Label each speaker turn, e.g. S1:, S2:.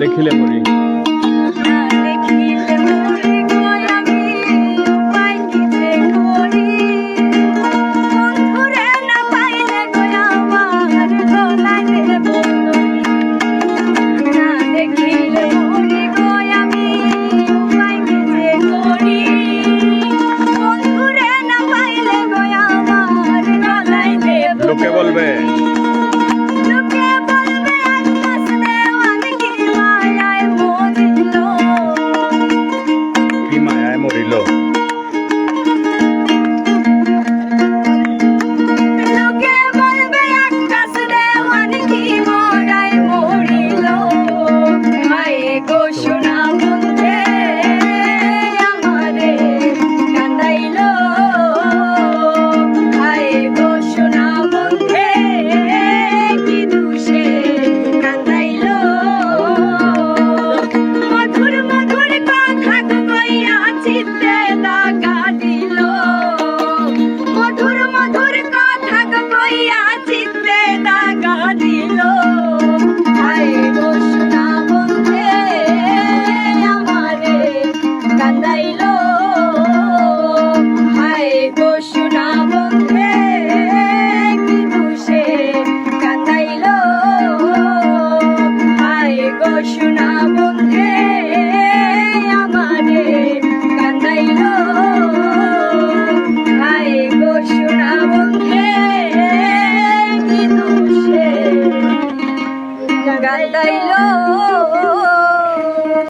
S1: দেখিলে মরি।
S2: দেখিলে মরি
S1: Love. your